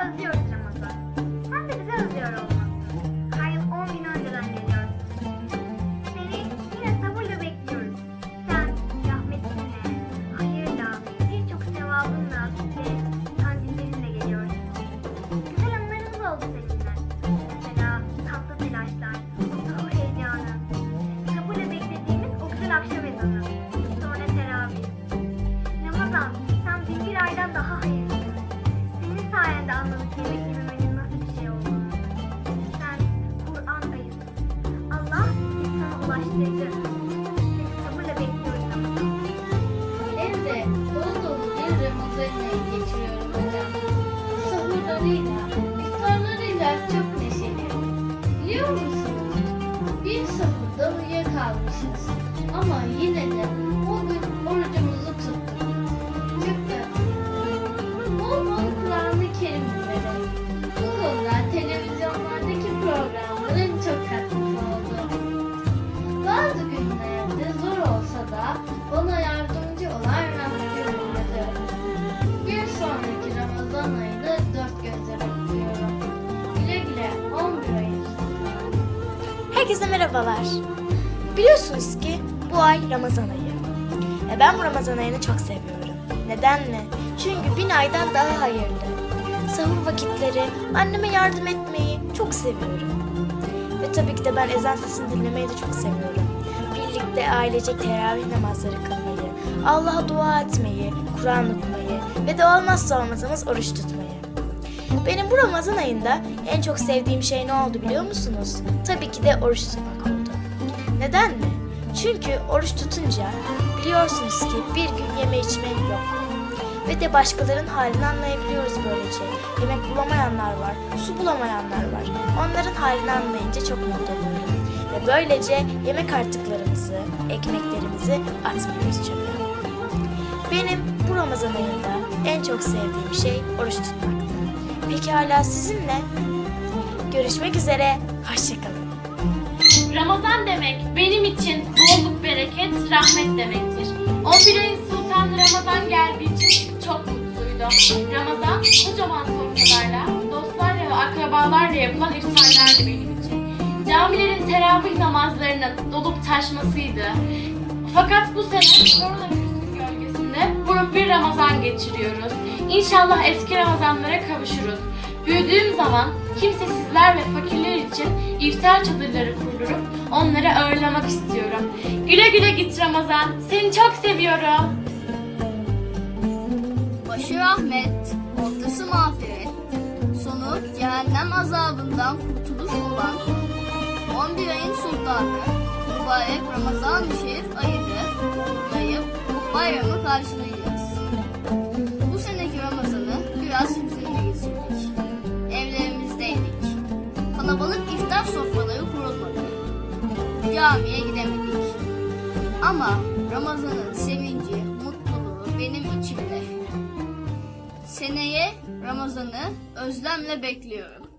özlüyoruz Ramazan. Sen de bizi özlüyor olmalısın. Her yıl 10 gün önceden geliyorsun. Seni yine sabırla bekliyoruz. Sen rahmetinle, hayırla, birçok sevabınla ve kandillerinle geliyorsun. Güzel anılarımız oldu seninle. Mesela tatlı telaşlar, mutlu heyecanı, sabırla beklediğimiz o güzel akşam ezanı, sonra teravih. Ramazan, sen bin bir aydan daha hayırlısın. Sayende anladık yemek yememenin nasıl bir şey olduğunu. Sen Kur'an ayısın. Allah sana Ramazan. Evde dolu dolu bir Ramazan ayı geçiriyorum hocam. Sahurlarıyla, çok neşeli. Biliyor musunuz? Bir sahurda uyuyakalmışız. Ama Herkese merhabalar. Biliyorsunuz ki bu ay Ramazan ayı. E ben bu Ramazan ayını çok seviyorum. Neden mi? Çünkü bin aydan daha hayırlı. Sahur vakitleri, anneme yardım etmeyi çok seviyorum. Ve tabii ki de ben ezan sesini dinlemeyi de çok seviyorum. Birlikte ailecek teravih namazları kılmayı, Allah'a dua etmeyi, Kur'an okumayı ve de olmazsa olmazımız oruç tutmayı. Benim bu Ramazan ayında en çok sevdiğim şey ne oldu biliyor musunuz? Tabii ki de oruç tutmak oldu. Neden mi? Çünkü oruç tutunca biliyorsunuz ki bir gün yeme içme yok. Ve de başkalarının halini anlayabiliyoruz böylece. Yemek bulamayanlar var, su bulamayanlar var. Onların halini anlayınca çok mutlu oluyorum. Ve böylece yemek artıklarımızı, ekmeklerimizi atmıyoruz çöpe. Benim bu Ramazan ayında en çok sevdiğim şey oruç tutmaktı. Peki hala sizinle? Görüşmek üzere, hoşçakalın. Ramazan demek benim için bolluk, bereket, rahmet demektir. 11 ayın sultanı Ramazan geldiği için çok mutluydum. Ramazan kocaman sofralarla, dostlarla ve akrabalarla yapılan iftarlardı benim için. Camilerin teravih namazlarının dolup taşmasıydı. Fakat bu sene koronavirüsün gölgesinde bu bir Ramazan geçiriyoruz. İnşallah eski Ramazanlara kavuşuruz. Büyüdüğüm zaman kimsesizler ve fakirler için iftar çadırları kurdurup onları ağırlamak istiyorum. Güle güle git Ramazan. Seni çok seviyorum. Başı rahmet, ortası mağfiret, sonu cehennem azabından kurtuluş olan 11 ayın sultanı mübarek Ramazan-ı Şerif ayını kutlayıp bayramı karşılayacağız. Camiye gidemedik. Ama Ramazan'ın sevinci, mutluluğu benim içimde. Seneye Ramazan'ı özlemle bekliyorum.